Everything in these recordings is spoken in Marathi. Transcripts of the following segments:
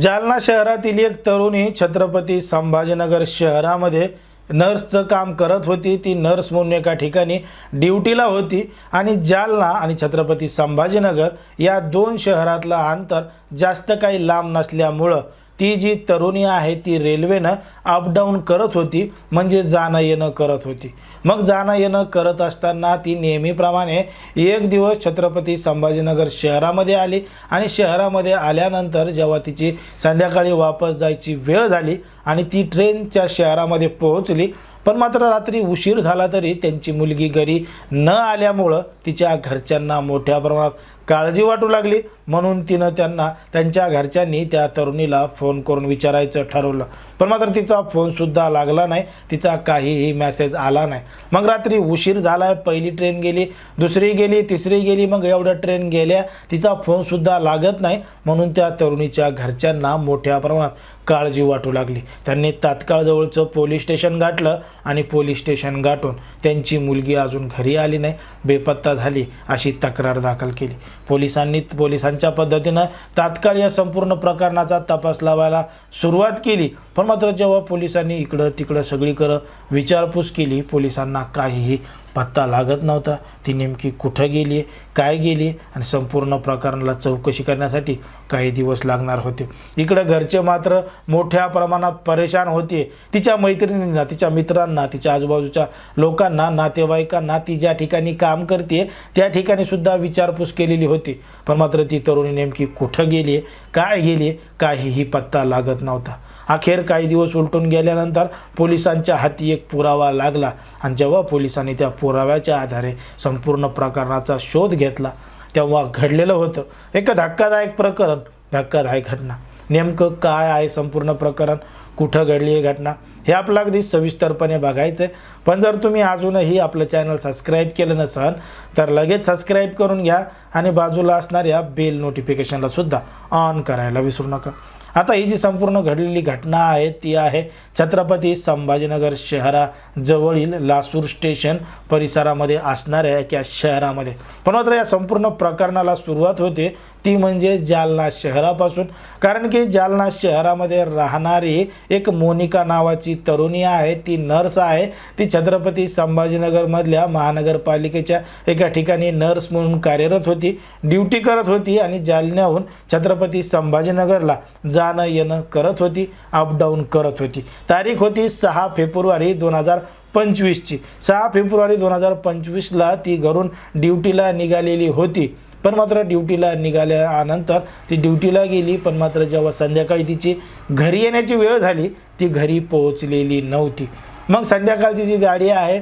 जालना शहरातील एक तरुणी छत्रपती संभाजीनगर शहरामध्ये नर्सचं काम करत होती. ती नर्स म्हणून एका ठिकाणी ड्युटीला होती आणि जालना आणि छत्रपती संभाजीनगर या दोन शहरातलं अंतर जास्त काही लांब नसल्यामुळं ती जी तरुणी आहे ती रेल्वेनं अपडाऊन करत होती म्हणजे जाणं येणं करत होती. मग जाणं येणं करत असताना ती नेहमीप्रमाणे एक दिवस छत्रपती संभाजीनगर शहरामध्ये आली आणि शहरामध्ये आल्यानंतर जेव्हा तिची संध्याकाळी वापस जायची वेळ झाली आणि ती ट्रेनच्या शहरामध्ये पोहोचली पण मात्र रात्री उशीर झाला तरी त्यांची मुलगी घरी न आल्यामुळं तिच्या घरच्यांना मोठ्या प्रमाणात काळजी वाटू लागली. म्हणून तिनं त्यांना त्यांच्या घरच्यांनी त्या तरुणीला फोन करून विचारायचं ठरवलं. पण मात्र तिचा फोनसुद्धा लागला नाही. तिचा काहीही मेसेज आला नाही. मग रात्री उशीर झाला पहिली ट्रेन गेली दुसरी गेली तिसरी गेली मग एवढ्या ट्रेन गेल्या. तिचा फोनसुद्धा लागत नाही. म्हणून त्या तरुणीच्या घरच्यांना मोठ्या प्रमाणात काळजी वाटू लागली. त्यांनी तात्काळ जवळचं पोलीस स्टेशन गाठलं. आणि पोलीस स्टेशन गाठून त्यांची मुलगी अजून घरी आली नाही बेपत्ता झाली अशी तक्रार दाखल केली. पोलिसांनी पोलिसांच्या पद्धतीनं तात्काळ या संपूर्ण प्रकरणाचा तपास लावायला सुरुवात केली. पण मात्र जेव्हा पोलिसांनी इकडं तिकडं सगळीकडं विचारपूस केली पोलिसांना काहीही पत्ता लागत नव्हता. ती नेमकी कुठं गेली काय गेली आणि संपूर्ण प्रकरणाला चौकशी करण्यासाठी काही दिवस लागणार होते. इकडं घरचे मात्र मोठ्या प्रमाणात परेशान होते. तिच्या मैत्रिणींना तिच्या मित्रांना तिच्या आजूबाजूच्या लोकांना नातेवाईकांना ती ज्या ठिकाणी काम करते त्या ठिकाणी सुद्धा विचारपूस केलेली होती. पण मात्र ती तरुणी नेमकी कुठं गेली काय गेली काहीही पत्ता लागत नव्हता. अखेर काही दिवस उलटून गेल्यानंतर पोलिसांच्या हाती एक पुरावा लागला आणि जेव्हा पोलिसांनी त्या पुराव्याच्या आधारे संपूर्ण प्रकरणाचा शोध घेतला. तेव्हा घडलेलं होतं. एक धक्कादायक प्रकरण धक्कादायक घटना. नेमकं काय आहे संपूर्ण प्रकरण? कुठं घडली आहे घटना? हे आपलं अगदी सविस्तरपणे बघायचं आहे पण जर तुम्ही अजूनही आपलं चॅनल सबस्क्राईब केलं नसाल तर लगेच सबस्क्राईब करून घ्या आणि बाजूला असणाऱ्या बेल नोटिफिकेशनला सुद्धा ऑन करायला विसरू नका. आता ही जी संपूर्ण घडलेली घटना आहे ती आहे छत्रपती संभाजीनगर शहराजवळील लासूर स्टेशन परिसरामध्ये असणाऱ्या एका शहरामध्ये. पण मात्र या संपूर्ण प्रकरणाला सुरुवात होते ती म्हणजे जालना शहरापासून. कारण की जालना शहरामध्ये राहणारी एक मोनिका नावाची तरुणी आहे ती नर्स आहे. ती छत्रपती संभाजीनगरमधल्या महानगरपालिकेच्या एका ठिकाणी नर्स म्हणून कार्यरत होती ड्युटी करत होती आणि जालन्याहून छत्रपती संभाजीनगरला जाणं येणं करत होती अपडाऊन करत होती. तारीख होती सहा फेब्रुवारी दोन हजार पंचवीसची. सहा फेब्रुवारी दोन हजार पंचवीसला ती घरून ड्युटीला निघालेली होती. पण मात्र ड्युटीला निघाल्यानंतर ती ड्युटीला गेली पण मात्र जेव्हा संध्याकाळी तिची घरी येण्याची वेळ झाली ती घरी पोहोचलेली नव्हती. मग संध्याकाळची जी गाडी आहे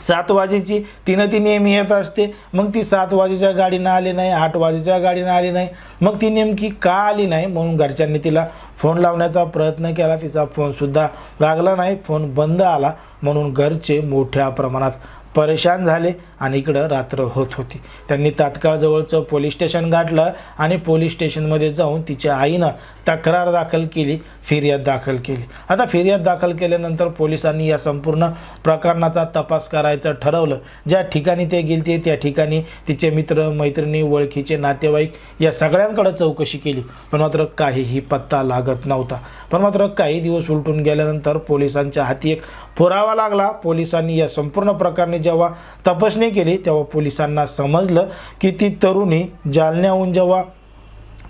सात वाजेची. तिनं ती नेहमी येत असते. मग ती सात वाजेच्या गाडीनं आली नाही आठ वाजेच्या गाडीनं आली नाही. मग ती नेमकी का आली नाही म्हणून घरच्यांनी तिला फोन लावण्याचा प्रयत्न केला. तिचा फोनसुद्धा लागला नाही. फोन बंद आला म्हणून घरचे मोठ्या प्रमाणात परेशान झाले आणि इकडं रात्र होत होती. त्यांनी तात्काळ जवळचं पोलीस स्टेशन गाठलं आणि पोलीस स्टेशनमध्ये जाऊन तिच्या आईनं तक्रार दाखल केली फिर्याद दाखल केली. आता फिर्याद दाखल केल्यानंतर पोलिसांनी या संपूर्ण प्रकरणाचा तपास करायचं ठरवलं. ज्या ठिकाणी ते गेलते त्या ठिकाणी तिचे मित्र मैत्रिणी ओळखीचे नातेवाईक या सगळ्यांकडे चौकशी केली. पण मात्र काहीही पत्ता लागत नव्हता. पण मात्र काही दिवस उलटून गेल्यानंतर पोलिसांच्या हाती एक पुरावा लागला. पोलिसांनी या संपूर्ण प्रकरणी जेव्हा तपासणी केली तेव्हा पोलिसांना समजलं की ती तरुणी जालन्याहून जेव्हा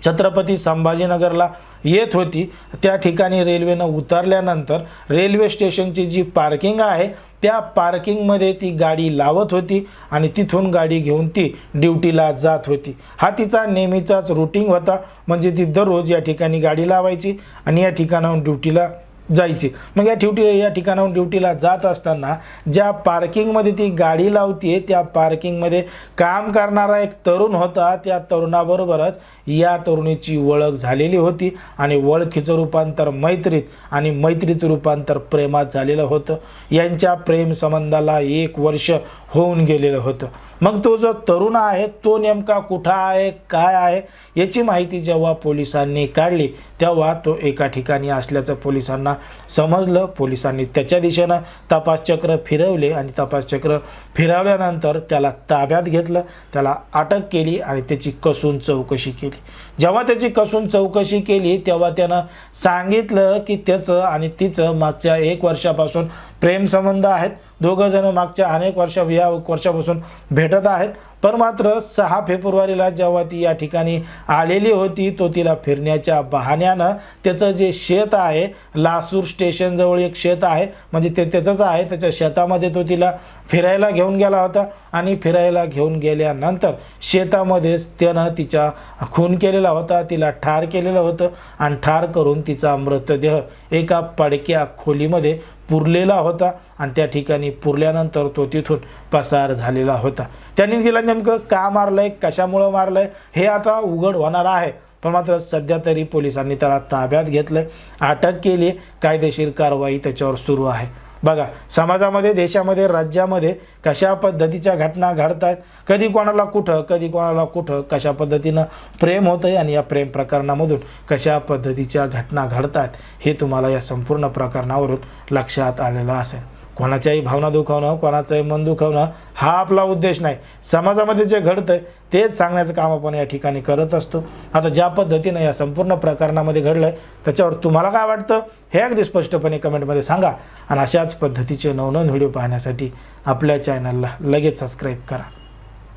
छत्रपती संभाजीनगरला येत होती त्या ठिकाणी रेल्वेनं उतरल्यानंतर रेल्वे स्टेशनची जी पार्किंग आहे त्या पार्किंगमध्ये ती गाडी लावत होती आणि तिथून गाडी घेऊन ती ड्युटीला जात होती. हा तिचा नेहमीचाच रुटीन होता. म्हणजे ती दररोज या ठिकाणी गाडी लावायची आणि या ठिकाणाहून ड्युटीला जायची. मग या ड्युटी या ठिकाणाहून ड्युटीला जात असताना ज्या पार्किंगमध्ये ती गाडी लावते त्या पार्किंगमध्ये काम करणारा एक तरुण होता. त्या तरुणाबरोबरच या तरुणीची ओळख झालेली होती आणि ओळखीचं रूपांतर मैत्रीत आणि मैत्रीचं रूपांतर प्रेमात झालेलं होतं. यांच्या प्रेमसंबंधाला एक वर्ष होऊन गेलेलं होतं. मग तो जो तरुण आहे तो नेमका कुठं आहे काय आहे याची माहिती जेव्हा पोलिसांनी काढली तेव्हा तो एका ठिकाणी असल्याचं पोलिसांना पोलिसांना समजलं पोलिसांनी. त्याच्या दिशेनं तपासचक्र फिरवले आणि तपासचक्र फिरवल्यानंतर त्याला ताब्यात घेतलं. त्याला अटक केली आणि त्याची कसून चौकशी केली. जेव्हा त्याची कसून चौकशी केली तेव्हा त्यानं सांगितलं की त्याचं आणि तिचं मागच्या एक वर्षापासून प्रेमसंबंध आहेत. दोघंजण मागच्या अनेक वर्षा या वर्षापासून भेटत आहेत. पण मात्र सहा फेब्रुवारीला जेव्हा ती या ठिकाणी आलेली होती तो तिला फिरण्याच्या बहाण्यानं त्याचं जे शेत आहे लासूर स्टेशनजवळ एक शेत आहे म्हणजे ते त्याचंच आहे त्याच्या शेतामध्ये तो तिला फिरायला घेऊन गेला होता. आणि फिरायला घेऊन गेल्यानंतर शेतामध्येच त्यानं तिच्या खून केलेला होता तिला ठार केलेलं होतं. आणि ठार करून तिचा मृतदेह एका पडक्या खोलीमध्ये पुरलेला होता आणि त्या ठिकाणी पुरल्यानंतर तो तिथून पसार झालेला होता. त्यांनी तिला नेमकं का मारलंय कशामुळं मारलंय हे आता उघड होणार आहे. पण मात्र सध्या तरी पोलिसांनी त्याला ताब्यात घेतलंय. अटक केली कायदेशीर कारवाई त्याच्यावर सुरू आहे. बघा समाजामध्ये देशामध्ये राज्यामध्ये कशा पद्धतीच्या घटना घडत आहेत कधी कोणाला कुठं कधी कोणाला कुठं कशा पद्धतीनं प्रेम होतं आहे आणि या प्रेम प्रकरणामधून कशा पद्धतीच्या घटना घडत आहेत हे तुम्हाला या संपूर्ण प्रकरणावरून लक्षात आलेलं असेल. कोणाच्याही भावना दुखावणं कोणाचंही मन दुखावणं हा आपला उद्देश नाही. समाजामध्ये जे घडतं तेच सांगण्याचं काम आपण या ठिकाणी करत असतो. आता ज्या पद्धतीनं या संपूर्ण प्रकरणामध्ये घडलं आहे त्याच्यावर तुम्हाला काय वाटतं? हे अगदी स्पष्टपणे कमेंटमध्ये सांगा. आणि अशाच पद्धतीचे नवनवीन व्हिडिओ पाहण्यासाठी आपल्या चॅनलला लगेच सबस्क्राईब करा.